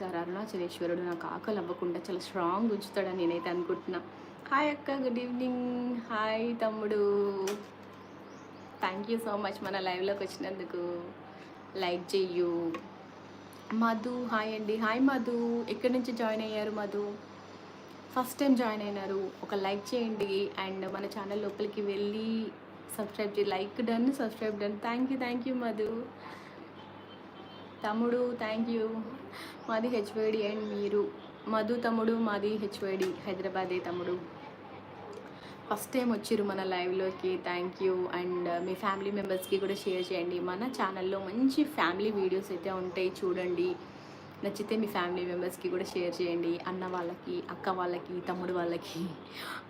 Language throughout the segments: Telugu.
సార్ అరుణాచలేశ్వరుడు నాకు ఆకలి అవ్వకుండా చాలా స్ట్రాంగ్ ఉంచుతాడని నేనైతే అనుకుంటున్నా. హాయ్ అక్క గుడ్ ఈవినింగ్ హాయ్ తమ్ముడు. థ్యాంక్ యూ సో మచ్ మన లైవ్లోకి వచ్చినందుకు. లైక్ చెయ్యు. మధు హాయ్ అండి. హాయ్ మధు. ఎక్కడి నుంచి జాయిన్ అయ్యారు మధు? ఫస్ట్ టైం జాయిన్ అయినారు. ఒక లైక్ చేయండి. అండ్ మన ఛానల్ లోపలికి వెళ్ళి సబ్స్క్రైబ్ చేయి like done subscribe done thank you thank you Madhu. తమ్ముడు థ్యాంక్ యూ మాది హెచ్వైడి అండ్ మీరు. మధు తమ్ముడు మాది హెచ్వైడి హైదరాబాదే తమ్ముడు. ఫస్ట్ టైం వచ్చిర్రు మన లైవ్లోకి థ్యాంక్ యూ అండ్ uh, మీ ఫ్యామిలీ మెంబర్స్కి కూడా షేర్ చేయండి. మన ఛానల్లో మంచి ఫ్యామిలీ వీడియోస్ అయితే ఉంటాయి చూడండి. నచ్చితే మీ ఫ్యామిలీ మెంబర్స్కి కూడా షేర్ చేయండి. అన్న వాళ్ళకి అక్క వాళ్ళకి తమ్ముడు వాళ్ళకి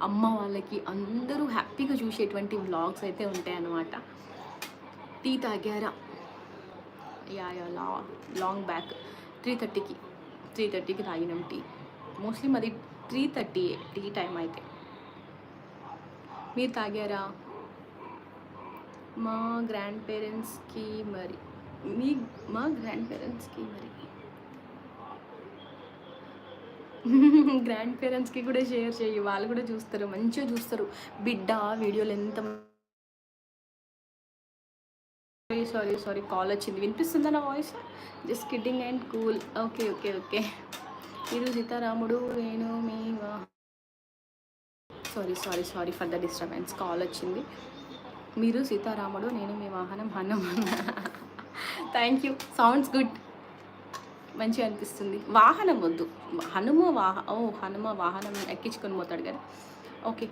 అమ్మ వాళ్ళకి అందరూ హ్యాపీగా చూసేటువంటి వ్లాగ్స్ అయితే ఉంటాయన్నమాట. టీ తాగారా? యా యా లా లాంగ్ బ్యాక్. త్రీ థర్టీకి. త్రీ థర్టీకి తాగినాం టీ. మోస్ట్లీ మాది త్రీ థర్టీ టీ టైం అయితే. మీరు తాగారా? మా గ్రాండ్ పేరెంట్స్కి మరి. మీ మా గ్రాండ్ పేరెంట్స్కి మరి. గ్రాండ్ పేరెంట్స్కి కూడా షేర్ చేయి వాళ్ళు కూడా చూస్తారు. మంచిగా చూస్తారు. బిడ్డ వీడియోలు ఎంత సారీ సారీ కాల్ వచ్చింది. వినిపిస్తుందా నా voice just kidding and cool okay okay okay ఇది సీతారాముడు నేను మీ sorry sorry sorry for the disturbance call వచ్చింది. మీరు సీతారాముడు నేను మీ వాహనం Hanuman thank you sounds good మంచిగా అనిపిస్తుంది. వాహనం వద్దు. హనుమ వాహ ఓ హనుమ వాహనం ఎక్కించుకొని పోతాడు కదా. ఓకే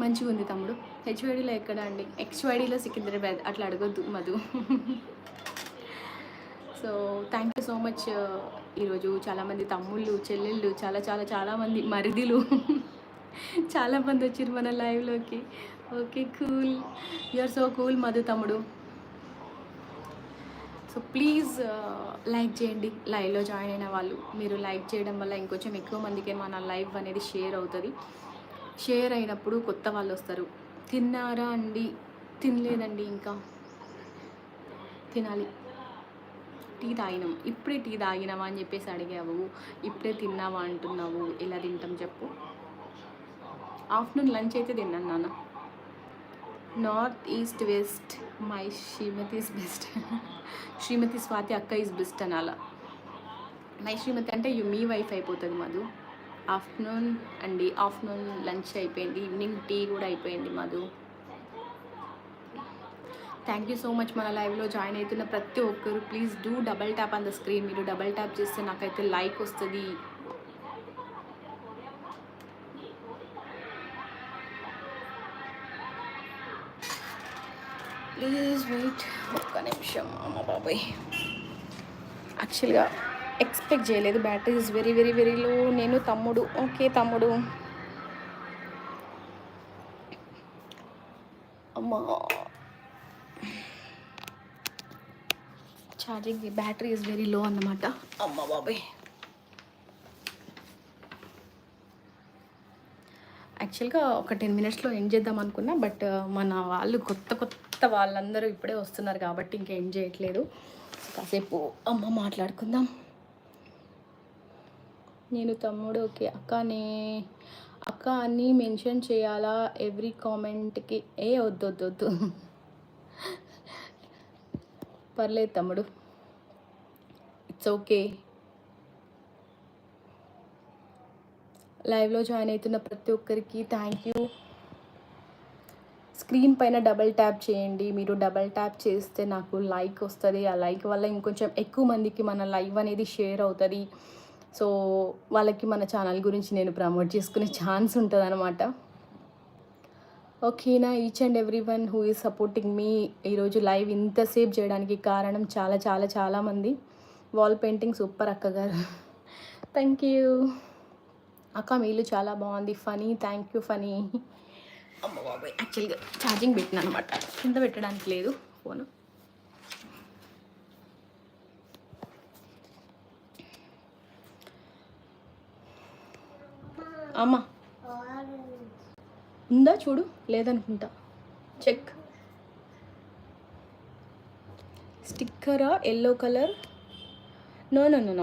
మంచిగా ఉంది తమ్ముడు హెచ్వైడీలో ఎక్కడ అండి? ఎక్స్వైడీలో సికింద్రాబాద్. అట్లా అడగొద్దు Madhu. So thank you so much ఈరోజు చాలామంది తమ్ముళ్ళు చెల్లెళ్ళు చాలా చాలా చాలామంది మరిదిలు. చాలామంది వచ్చారు మన లైవ్లోకి okay cool are so cool Madhu తమ్ముడు. సో ప్లీజ్ లైక్ చేయండి. లైవ్లో జాయిన్ అయిన వాళ్ళు. మీరు లైక్ చేయడం వల్ల ఇంకొంచెం ఎక్కువ మందికి మన లైవ్ అనేది షేర్ అవుతుంది. షేర్ అయినప్పుడు కొత్త వాళ్ళు వస్తారు. తిన్నారా అండి? తినలేదండి ఇంకా. తినాలి. టీ తాగినాం. ఇప్పుడే టీ తాగినావా అని చెప్పేసి అడిగావు. ఇప్పుడే తిన్నావా అంటున్నావు. ఎలా తింటాం చెప్పు. ఆఫ్టర్నూన్ లంచ్ అయితే తిన్నాను నాన్న. North east west. మై శ్రీమతి ఇస్ బెస్ట్. శ్రీమతి స్వాతి అక్క ఇస్ బెస్ట్ అనాల. మై శ్రీమతి అంటే యు మీ వైఫ్ అయిపోతుంది మధు. ఆఫ్టర్నూన్ అండి ఆఫ్టర్నూన్ లంచ్ అయిపోయింది ఈవినింగ్ టీ కూడా అయిపోయింది Madhu thank you so much మన లైవ్లో జాయిన్ అవుతున్న ప్రతి ఒక్కరు please do double tap on the screen మీరు డబల్ ట్యాప్ చేస్తే నాకైతే లైక్ వస్తుంది. ప్లీజ్ వెయిట్ ఒక్క నిమిషం అమ్మ బాబాయ్. యాక్చువల్గా ఎక్స్పెక్ట్ చేయలేదు. Battery is very very very low. నేను తమ్ముడు. ఓకే తమ్ముడు. అమ్మా. Charging battery is very low అన్నమాట. అమ్మ బాబాయ్. యాక్చువల్గా ఒక టెన్ మినిట్స్లో ఎండ్ చేద్దాం అనుకున్నా బట్ మన వాళ్ళు కొత్త కొత్త వాళ్ళందరూ ఇప్పుడే వస్తున్నారు కాబట్టి ఇంకా ఎండ్ చేయట్లేదు. కాసేపు అమ్మ మాట్లాడుకుందాం. నేను తమ్ముడు ఓకే. అక్కనే అక్క అని మెన్షన్ చేయాలా? ఎవ్రీ కామెంట్కి ఏ వద్దు వద్దు వద్దు. పర్లేదు తమ్ముడు. It's okay. లైవ్లో జాయిన్ అవుతున్న ప్రతి ఒక్కరికి థ్యాంక్ యూ. స్క్రీన్ పైన డబల్ ట్యాప్ చేయండి. మీరు డబల్ ట్యాప్ చేస్తే నాకు లైక్ వస్తుంది. ఆ లైక్ వల్ల ఇంకొంచెం ఎక్కువ మందికి మన లైవ్ అనేది షేర్ అవుతుంది. సో వాళ్ళకి మన ఛానల్ గురించి నేను ప్రమోట్ చేసుకునే ఛాన్స్ ఉంటుంది అనమాట ఓకేనా each and every one who is supporting మీ ఈరోజు లైవ్ ఇంతసేపు చేయడానికి కారణం చాలా చాలా చాలామంది వాల్ పెయింటింగ్ సూపర్ అక్కగారు థ్యాంక్ యూ అక్క మీలు చాలా బాగుంది. ఫనీ థ్యాంక్ యూ ఫనీ అమ్మ బాబాయ్ యాక్చువల్గా ఛార్జింగ్ పెట్టిన అనమాట కింద పెట్టడానికి లేదు ఫోను అమ్మ. ఉందా చూడు లేదనుకుంటా. Check. స్టిక్కరా yellow colour? No no no